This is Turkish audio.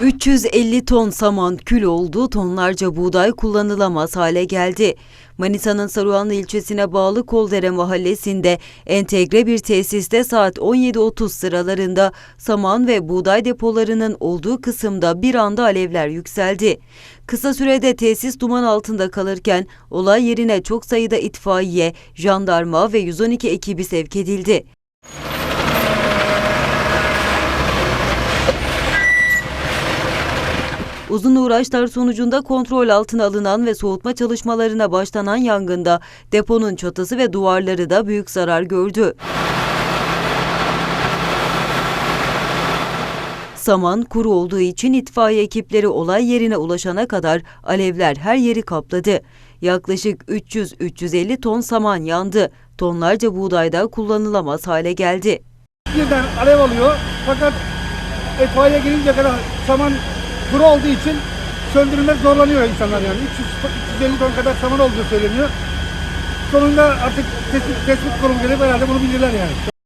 350 ton saman kül oldu, tonlarca buğday kullanılamaz hale geldi. Manisa'nın Saruhanlı ilçesine bağlı Koldere mahallesinde entegre bir tesiste saat 17.30 sıralarında saman ve buğday depolarının olduğu kısımda bir anda alevler yükseldi. Kısa sürede tesis duman altında kalırken olay yerine çok sayıda itfaiye, jandarma ve 112 ekibi sevk edildi. Uzun uğraşlar sonucunda kontrol altına alınan ve soğutma çalışmalarına başlanan yangında deponun çatısı ve duvarları da büyük zarar gördü. Saman kuru olduğu için itfaiye ekipleri olay yerine ulaşana kadar alevler her yeri kapladı. Yaklaşık 300-350 ton saman yandı. Tonlarca buğday da kullanılamaz hale geldi. birden alev alıyor. Fakat itfaiye gelince kadar saman kuru olduğu için söndürülmek zorlanıyor insanlar yani. 300, 350 ton kadar saman olduğu söyleniyor. Sonunda artık tespit, tespit kurumu gelip herhalde bunu bilirler yani.